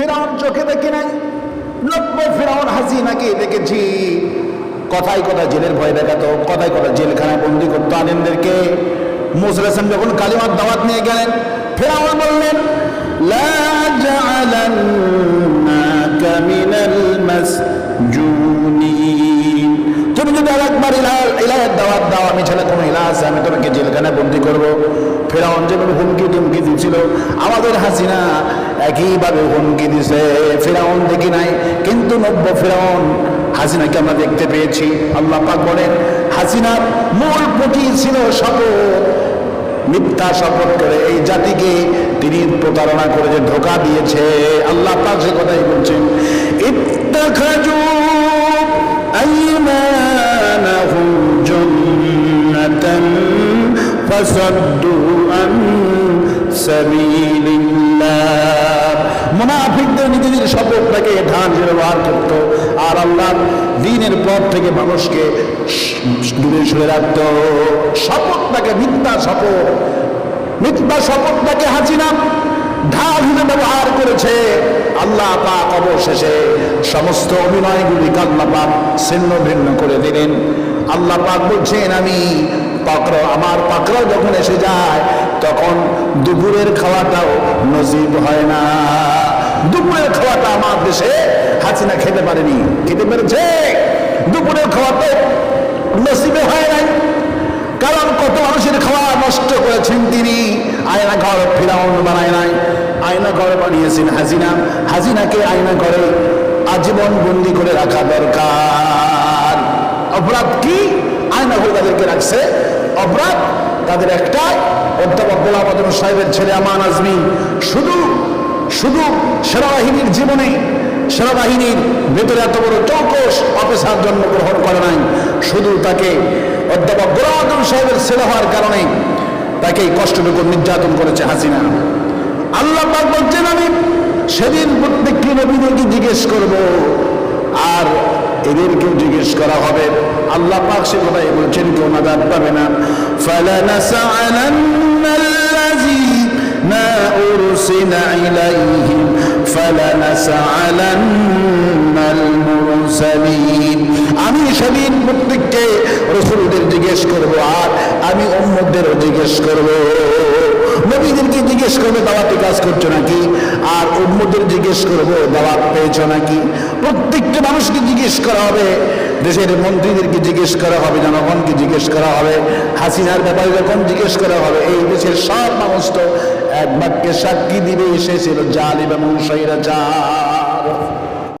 ফেরাউন চোখে দেখি নাই। নব্য ফেরাউন হাসি নাকি দেখেছি। কথায় কথা জেলের ভয় দেখাতো, কথায় কথা জেলখানায় বন্দি করতো আলেমদেরকে। মুসা হাসান যখন কালিমার দাওয়াত নিয়ে গেলেন, ফেরাউন বললেন তুমি যদি আর একবার ইলাহ- ইলাহের দাওয়াত দাও, আমি ছেলে কোনো ইলাহ আছে, আমি তোমাকে জেলখানায় বন্দি করব। ফেরাউন যেভাবে হুমকি টুমকি দিচ্ছিল, আমাদের হাসিনা একইভাবে হুমকি দিছে। ফেরাউন দেখি নাই, কিন্তু নব্য ফেরাউন হাসিনাকে আমরা দেখতে পেয়েছি। আল্লাহ পাক বলেন, হাসিনার মূল পুঁটি ছিল শপথ। মিথ্যা শপথ করে এই জাতিকে তিনি প্রতারণা করে যে ধোকা দিয়েছে। আল্লাহ পাক সে কথাই বলছেন ইত্তাখাজু আইমানাহুম জান্নাতান মুনাফিকদের নিজেদের শপথটাকে ঢাল ব্যবহার করতো আর আল্লাহ দিনের পর থেকে মানুষকে দূরে সরে রাখতো শপথটাকে মিথ্যা শপথ। মিথ্যা শপথটাকে হাসিনা ঢাল হিসেবে ব্যবহার করেছে। আল্লাহ পাক অবশেষে সমস্ত অভিনয়গুলিকে আল্লাহ পাক ছিন্ন ভিন্ন করে দিলেন। আল্লাহ পাক বলছেন, আমি পাকড়, আমার পাকড়াও যখন এসে যায়, তখন দুপুরের খাওয়াটাও নজিব হয় না। দুপুরের খাওয়াটা আমার দেশে হাসিনা খেতে পারেনি। খেতে পেরেছে? দুপুরের খাওয়াটা নসিবে হয় নাই। কারণ কত মানুষের খাওয়া নষ্ট করেছেন তিনি। আয়না ঘর ফিরাউন বানায় নাই। আয়না ঘর বানিয়েছেন হাজিনা হাজিনাকে আয়না ঘরে আজীবন বন্দি করে রাখা দরকার। অপরাধ কি? আয়না ঘরে তাদেরকে রাখছে। অপরাধ তাদের একটাই। অধ্যাপক আদম সাহেবের ছেলে আমান আজমি। শুধু শুধু সেনাবাহিনীর জীবনে, সেনাবাহিনীর ভেতরে এত বড় চৌকস অফিসার জন্মগ্রহণ করে নাই। শুধু তাকে অধ্যাপক গোলাম সাহেবের ছেলে হওয়ার কারণে তাকে কষ্টটুকু নির্যাতন করেছে হাসিনা। আল্লাহ বলছেন, আমি সেদিন প্রত্যেকটি নবীদেরকে জিজ্ঞেস করব, আর এদেরকেও জিজ্ঞেস করা হবে। আল্লাহ পাক সে কথাই বলছেন, কেউ নাজাদ পাবে না। أرسل إليهم فلنسألن المرسلين আমি সেদিন প্রত্যেককে রসুলদের জিজ্ঞেস করব আর আমি অন্যদেরও জিজ্ঞেস করব নবীদেরকে জিজ্ঞেস করবে, দাওয়াতে কাজ করছ নাকি? আর অন্যদের জিজ্ঞেস করব, দাওয়াত পেয়েছ নাকি? প্রত্যেকটা মানুষকে জিজ্ঞেস করা হবে, দেশের মন্ত্রীদেরকে জিজ্ঞেস করা হবে, জনগণকে জিজ্ঞেস করা হবে, হাসিনার ব্যাপারে যখন জিজ্ঞেস করা হবে, এই দেশের সব মানুষ তো এক বাক্যে সাক্ষী দিবে এসেছিল জালিম এবং সৈরাচার।